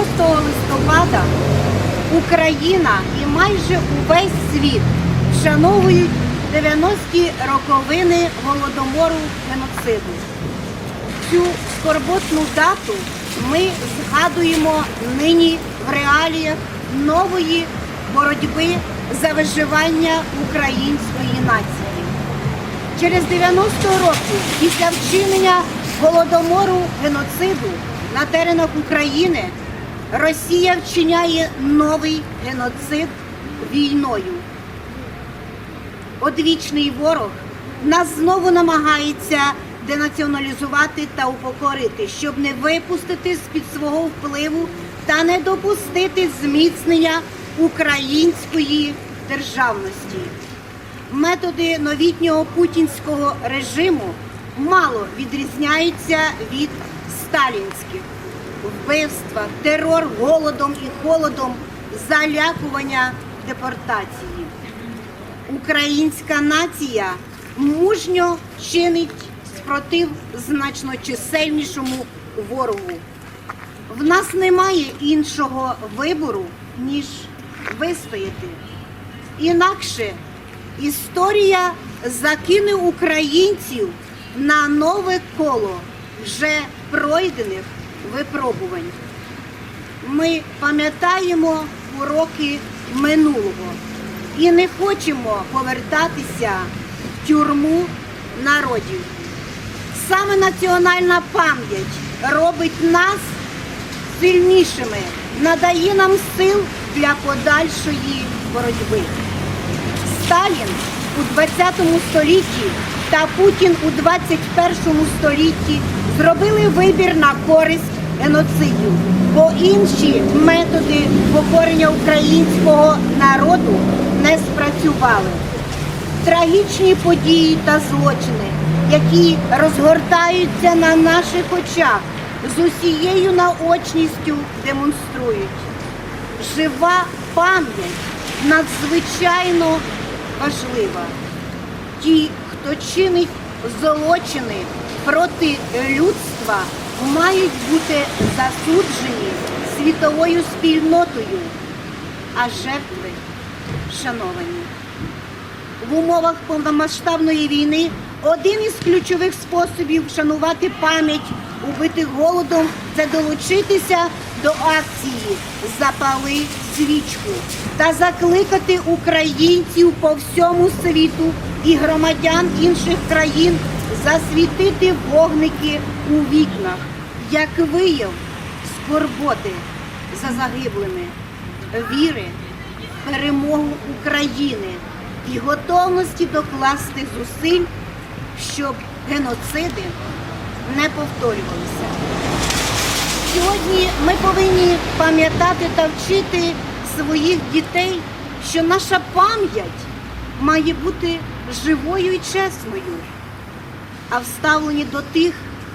листопада, Україна і майже увесь світ вшановують 90-ті роковини голодомору геноциду. Цю скорботну дату ми згадуємо нині в реаліях нової боротьби за виживання української нації. Через 90 років після вчинення голодомору геноциду на теренах України Росія вчиняє новий геноцид війною. Одвічний ворог нас знову намагається денаціоналізувати та упокорити, щоб не випустити з-під свого впливу та не допустити зміцнення української державності. Методи новітнього путінського режиму мало відрізняються від сталінських вбивства, терор голодом і холодом, залякування депортації. Українська нація мужньо чинить спротив значно чисельнішому ворогу. В нас немає іншого вибору, ніж вистояти. Інакше історія закине українців на нове коло вже пройдених випробувань. Ми пам'ятаємо уроки минулого і не хочемо повертатися в тюрму народів. Саме національна пам'ять робить нас сильнішими, надає нам сил для подальшої боротьби. Сталін у 20 столітті та Путін у 21 столітті зробили вибір на користь геноцидів, бо інші методи покорення українського народу не спрацювали. Трагічні події та злочини, які розгортаються на наших очах, з усією наочністю демонструють. Жива пам'ять надзвичайно важлива. Ті, хто чинить злочини проти людства, мають бути засуджені світовою спільнотою, а жертви шановані. В умовах повномасштабної війни один із ключових способів вшанувати пам'ять убитих голодом це долучитися до акції Запали свічку та закликати українців по всьому світу і громадян інших країн засвітити вогники у вікнах, як вияв скорботи за загиблими, віри в перемогу України і готовності докласти зусиль, щоб геноциди не повторювалися. Сьогодні ми повинні пам'ятати та вчити своїх дітей, що наша пам'ять має бути живою і чесною, а вставлені до тих,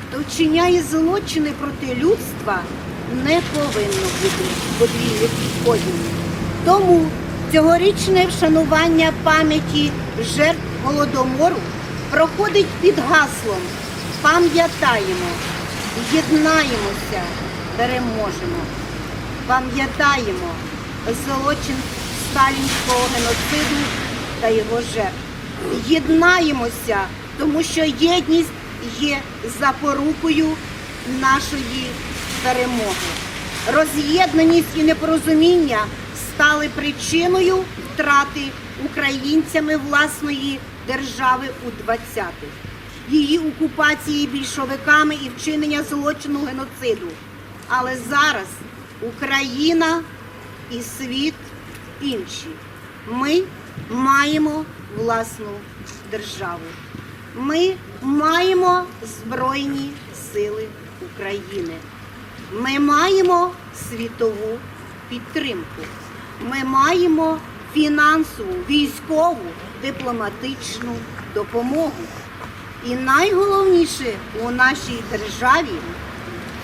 хто вчиняє злочини проти людства, не повинно бути подвійних підходів. Тому цьогорічне вшанування пам'яті жертв голодомору проходить під гаслом Пам'ятаємо, єднаємося, переможемо. Пам'ятаємо злочин сталінського геноциду та його жертв. Єднаємося, тому що єдність є запорукою нашої перемоги. Роз'єднаність і непорозуміння стали причиною втрати українцями власної держави у 20-х, її окупації більшовиками і вчинення злочину геноциду. Але зараз Україна і світ інші. Ми маємо власну державу. Ми маємо Збройні сили України. Ми маємо світову підтримку. Ми маємо фінансову, військову, дипломатичну допомогу. І найголовніше у нашій державі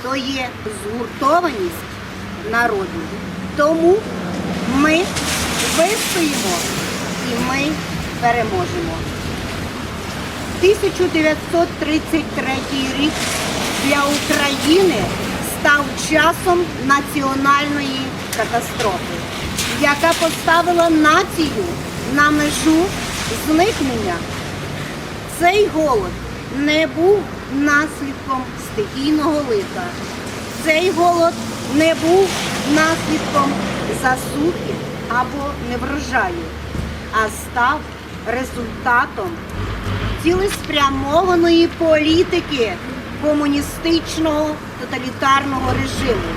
то є згуртованість народу. Тому ми вистоїмо і ми переможемо. 1933 рік для України став часом національної катастрофи, яка поставила націю на межу зникнення. Цей голод не був наслідком стихійного лиха. Цей голод не був наслідком засухи або неврожаю, а став результатом цілеспрямованої політики комуністичного тоталітарного режиму,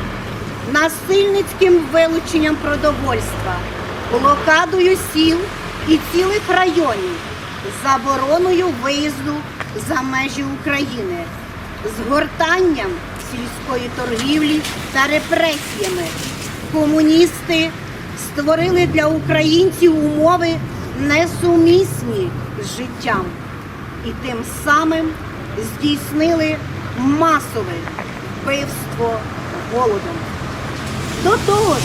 насильницьким вилученням продовольства, блокадою сіл і цілих районів, забороною виїзду за межі України, згортанням сільської торгівлі та репресіями. Комуністи створили для українців умови несумісні з життям і тим самим здійснили масове вбивство голодом. До того ж,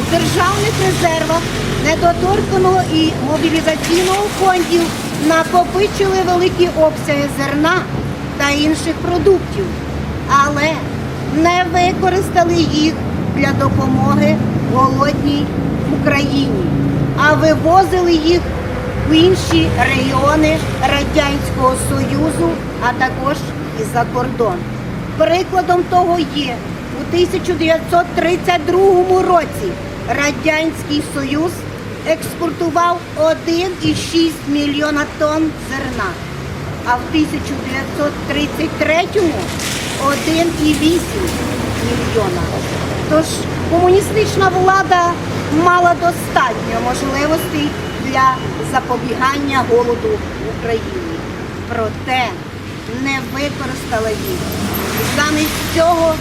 у державних резервах недоторканого і мобілізаційного фондів накопичили великі обсяги зерна та інших продуктів, але не використали їх для допомоги голодній Україні, а вивозили їх в інші регіони Радянського Союзу, а також і за кордон. Прикладом того є у 1932 році Радянський Союз експортував 1,6 мільйона тонн зерна, а в 1933 1,8 мільйона. Тож комуністична влада мала достатньо можливостей для запобігання голоду в Україні. Проте не використала їх. Замість цього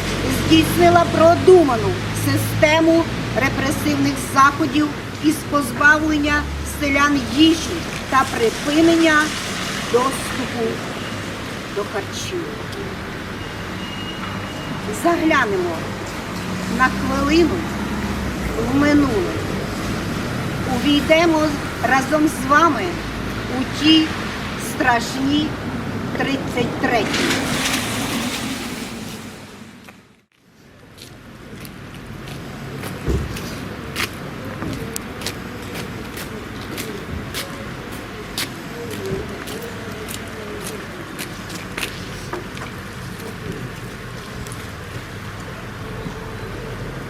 здійснила продуману систему репресивних заходів із позбавлення селян їжі та припинення доступу до харчів. Заглянемо на хвилину в минуле. Увійдемо разом з вами у ті страшні 33.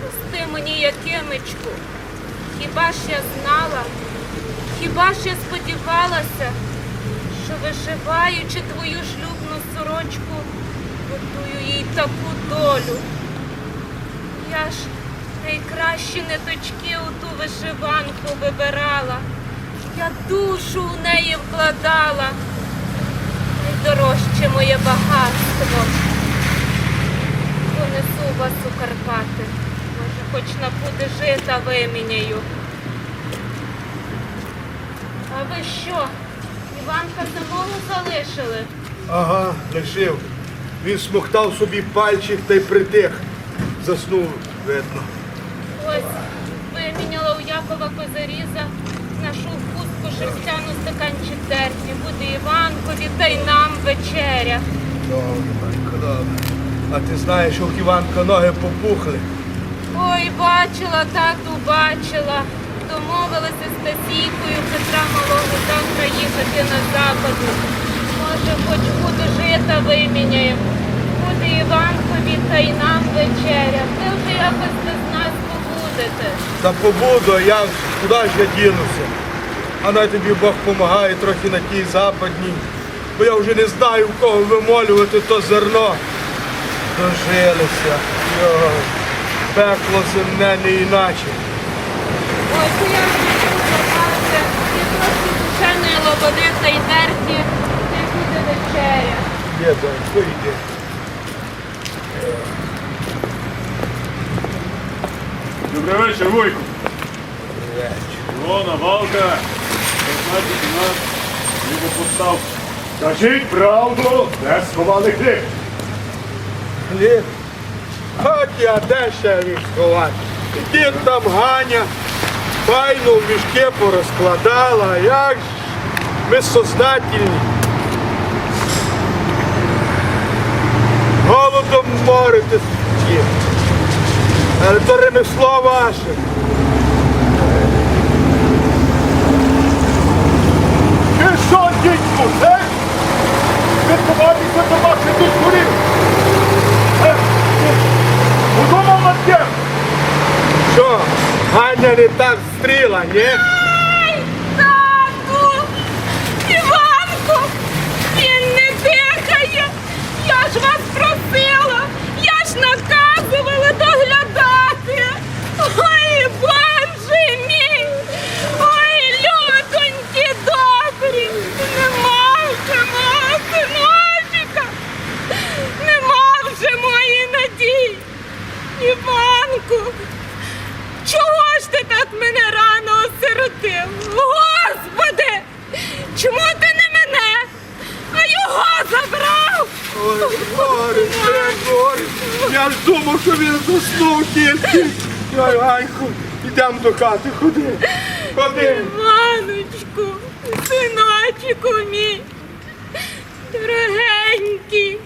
Пусти мені Якимичку, хіба я знала, хіба ж я сподівалася, що вишиваючи твою шлюбну сорочку, готую їй таку долю. Я ж найкращі ниточки у ту вишиванку вибирала, я душу в неї вкладала, найдорожче моє багатство. Понесу вас у Карпати. Може, хоч на жита виміняю. А ви що? Іванка самого залишили? Ага, лишив. Він смоктав собі пальчик та й притих. Заснув, видно. Ось виміняла у Якова Козаріза, нашу хустку шерстяну стаканчик терпі. Буде Іванкові та й нам вечеря. Добре, добре. А ти знаєш, у Іванка ноги попухли. Ой, бачила, тату, бачила. Домовилися з Тасійкою Петра Малого завтра їхати на западу. Може, хоч буде жита виміняємо. Буде Іванкові та й нам вечеря. Ви вже якось без нас побудете. Та побуду, а я куди ж я дінуся? А най тобі Бог допомагає трохи на тій западній. Бо я вже не знаю, в кого вимолювати то зерно. Дожилися. Йой. Пекло земне не іначе. Я. І сушеної лободи та й терпі. Та й буде вечеря. Є, дай, вийди. Добрий вечір, Вуйку. Ілона, Валка, значить у нас ніби постав. Скажіть правду, де сховали хліб. Хліб. От я де ще міг сховати. Дід там Ганя, файно в мішки порозкладала, як ж ми сознательні. Голодом моритесь. Але то ремесло ваше. yeah. Я ж думав, що він заснув тільки. Ой, Ганьку, йдемо до хати, ходи. Ходи. Іваночку, синочку мій, дорогенький,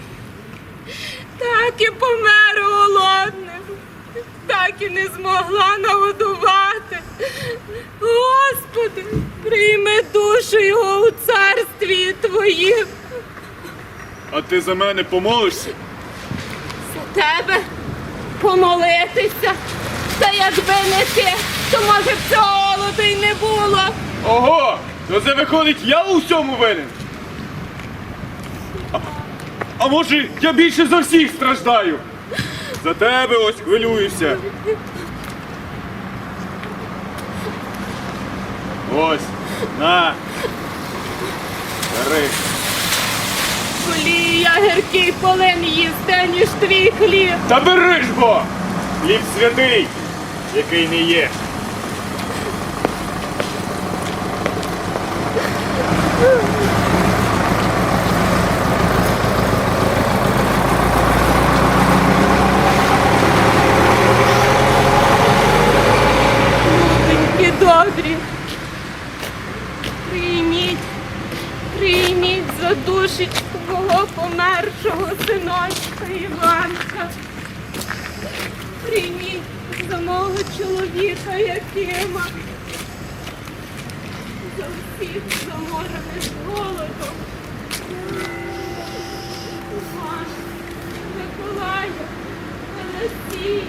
так і помер голодним, так і не змогла нагодувати. Господи, прийми душу його у царстві твоїм. А ти за мене помолишся? Тебе помолитися. Та якби не ти, то може б цього голоду й не було. Ого! То це виходить, я у всьому винен. А, а може, я більше за всіх страждаю? За тебе ось хвилююся. Ось, на. Бери. Волію я гіркий полин їсте, ніж твій хліб. Та бери ж бо! Хліб святий, який не є. Голодом. Іван, Миколая, Олексій.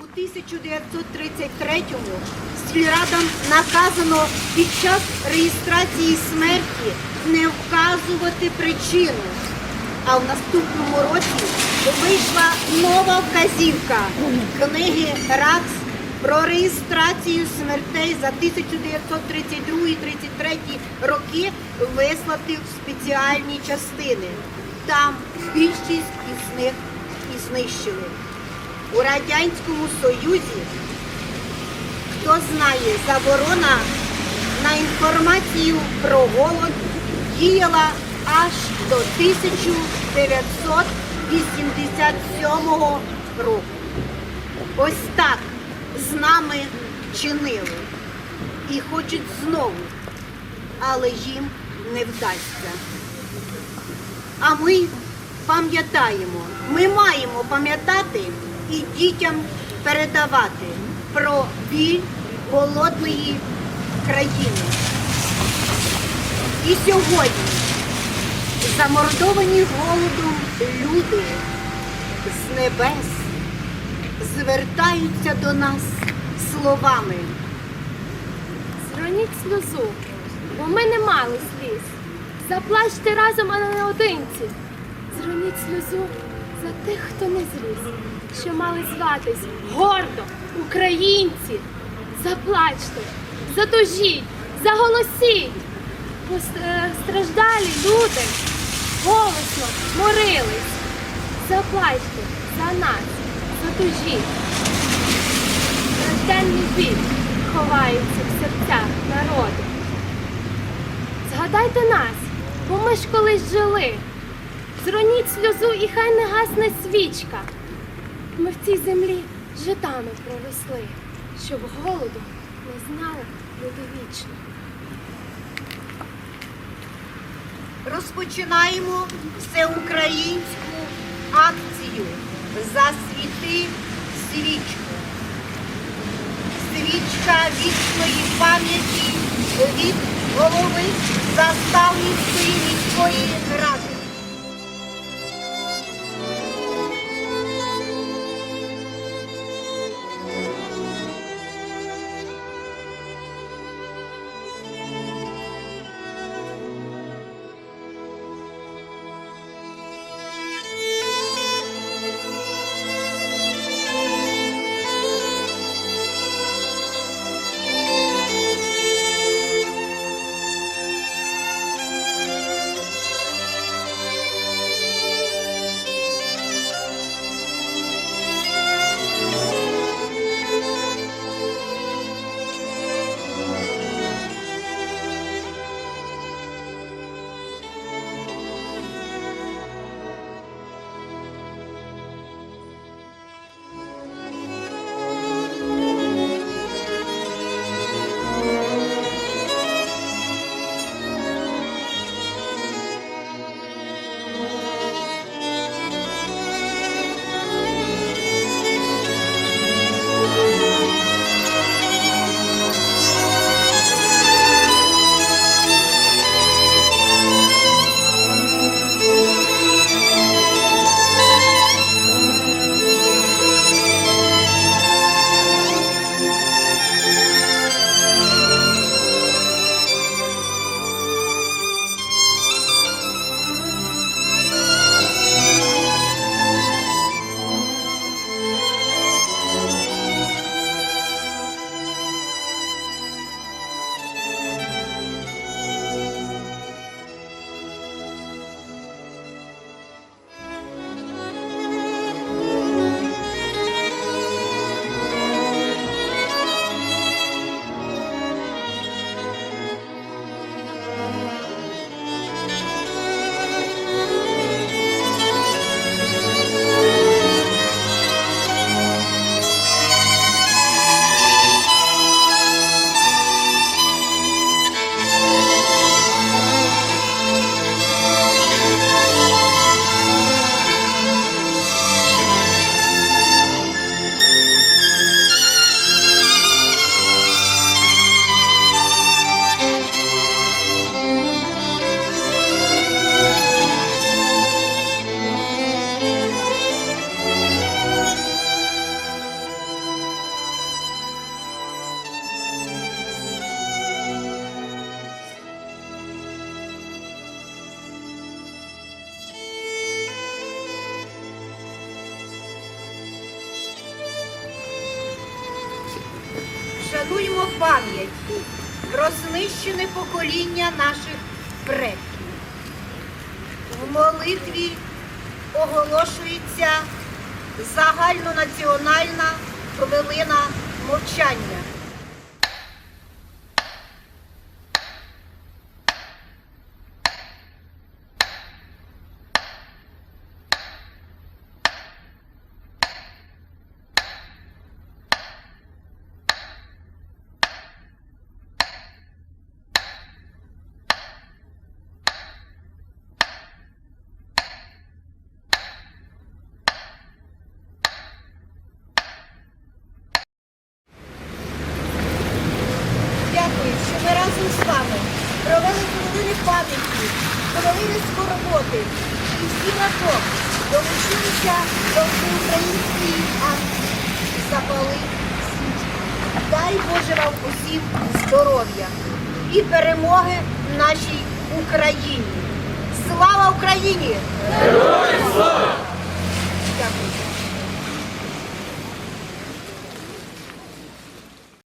У 1933-му сільрадам наказано під час реєстрації смерті не вказувати причину. А в наступному році вийшла нова вказівка книги РАЦ про реєстрацію смертей за 1932-33 роки вислати в спеціальні частини. Там більшість із них і знищили. У Радянському Союзі, хто знає, заборона на інформацію про голод діяла аж до 1987 року. Ось так з нами чинили і хочуть знову, але їм не вдасться. А ми пам'ятаємо, ми маємо пам'ятати і дітям передавати про біль голодної країни. І сьогодні замордовані голодом люди з небес звертаються до нас словами. Зроніть сльозу, бо ми не мали сліз. Заплачте разом, а не наодинці. Зроніть сльозу за тих, хто не зріс, що мали зватись гордо, українці. Заплачте, затужіть, заголосіть. Постраждалі люди голосно морились. Заплачте за нас, затужіть. Стражденний біль ховається в серцях народу. Згадайте нас, бо ми ж колись жили. Зроніть сльозу і хай не гасне свічка. Ми в цій землі житами проросли, щоб голоду не знали люди вічно. Розпочинаємо всеукраїнську акцію Засвіти свічку. Свічка вічної пам'яті від голови Заставницької міської ради. Пам'ять про знищене покоління наших предків. В молитві оголошується загальнонаціональна хвилина мовчання. Дякую, що ми разом з вами провели хвилини пам'яті, хвилини скорботи і всі разом долучилися до всеукраїнської акції Запали свічку. Дай Боже вам усім здоров'я і перемоги нашій Україні. Слава Україні!